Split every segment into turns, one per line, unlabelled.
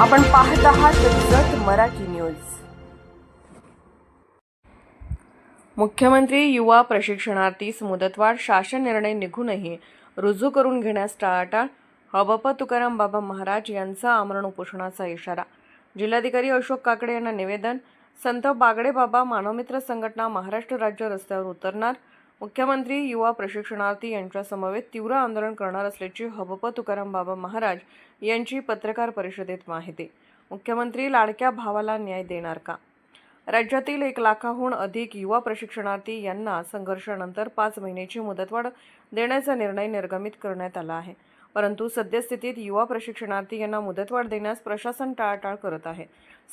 आपण पाहत आहात जत मराठी न्यूज. मुख्यमंत्री युवा प्रशिक्षणार्थीस मुदतवाढ शासन निर्णय निघूनही रुजू करून घेण्यास टाळाटाळ हबप तुकाराम बाबा महाराज यांचा आमरण उपोषणाचा इशारा. जिल्हाधिकारी अशोक काकडे यांना निवेदन संत बागडे बाबा मानवमित्र संघटना महाराष्ट्र राज्य रस्त्यावर उतरणार मुख्यमंत्री युवा प्रशिक्षणार्थी यांच्या समवेत तीव्र आंदोलन करणार असल्याची हबप तुकाराम बाबा महाराज यांची पत्रकार परिषदेत माहिती. मुख्यमंत्री लाडक्या भावाला न्याय देणार का? राज्यातील एक लाखाहून अधिक युवा प्रशिक्षणार्थी यांना संघर्षानंतर पाच महिन्याची मुदतवाढ देण्याचा निर्णय निर्गमित करण्यात आला आहे. परंतु सद्यस्थितीत युवा प्रशिक्षणार्थी यांना मुदतवाढ देण्यास प्रशासन टाळाटाळ करत आहे.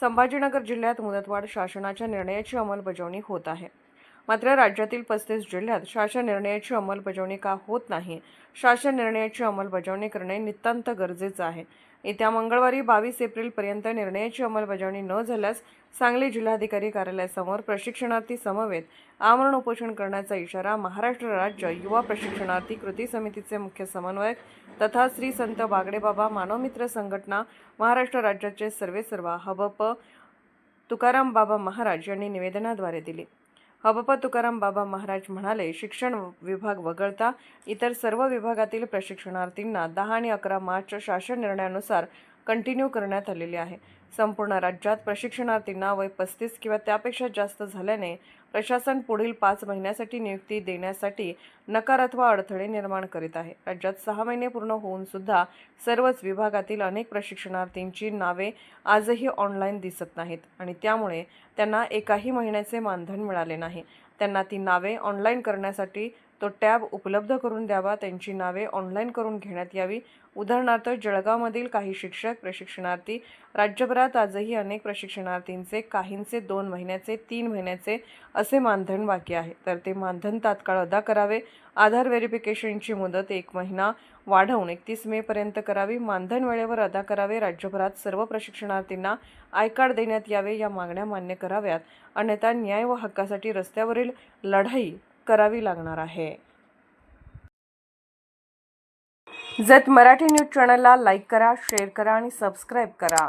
संभाजीनगर जिल्ह्यात मुदतवाढ शासनाच्या निर्णयाची अंमलबजावणी होत आहे. मात्र राज्यातील पस्तीस जिल्ह्यात शासन निर्णयाची अंमलबजावणी का होत नाही? शासन निर्णयाची अंमलबजावणी करणे नितांत गरजेचं आहे. येत्या मंगळवारी बावीस एप्रिलपर्यंत निर्णयाची अंमलबजावणी न झाल्यास सांगली जिल्हाधिकारी कार्यालयासमोर प्रशिक्षणार्थी समवेत आमरण उपोषण करण्याचा इशारा महाराष्ट्र राज्य युवा प्रशिक्षणार्थी कृती समितीचे मुख्य समन्वयक तथा श्री संत बागडेबाबा मानवमित्र संघटना महाराष्ट्र राज्याचे सर्वेसर्वा हबप तुकाराम बाबा महाराज यांनी निवेदनाद्वारे दिली. हबप तुकाराम बाबा महाराज म्हणाले शिक्षण विभाग वगळता इतर सर्व विभागातील प्रशिक्षणार्थींना दहा आणि अकरा मार्च शासन निर्णयानुसार कंटिन्यू करण्यात आलेली आहे. संपूर्ण राज्यात प्रशिक्षणार्थींना वय पस्तीस किंवा त्यापेक्षा जास्त झाल्याने प्रशासन पुढील पाच महिन्यासाठी नियुक्ती देण्यासाठी नकार अथवा अडथळे निर्माण करीत आहे. राज्यात सहा महिने पूर्ण होऊन सुद्धा सर्वच विभागातील अनेक प्रशिक्षणार्थींची नावे आजही ऑनलाईन दिसत नाहीत आणि त्यामुळे त्यांना एकाही महिन्याचे मानधन मिळाले नाही. त्यांना ती नावे ऑनलाईन करण्यासाठी तो टॅब उपलब्ध करून द्यावा त्यांची नावे ऑनलाईन करून घेण्यात यावी. उदाहरणार्थ जळगावमधील काही शिक्षक प्रशिक्षणार्थी राज्यभरात आजही अनेक प्रशिक्षणार्थींचे काहींचे दोन महिन्याचे तीन महिन्याचे असे मानधन बाकी आहे. तर ते मानधन तात्काळ अदा करावे. आधार व्हेरिफिकेशनची मुदत एक महिना वाढवून एकतीस मेपर्यंत करावी. मानधन वेळेवर अदा करावे. राज्यभरात सर्व प्रशिक्षणार्थींना आय कार्ड देण्यात यावे. या मागण्या मान्य कराव्यात. अन्यथा न्याय व हक्कासाठी रस्त्यावरील लढाई करावी लागणार आहे. जत मराठी न्यूज चॅनलला लाईक करा शेअर करा आणि सबस्क्राईब करा.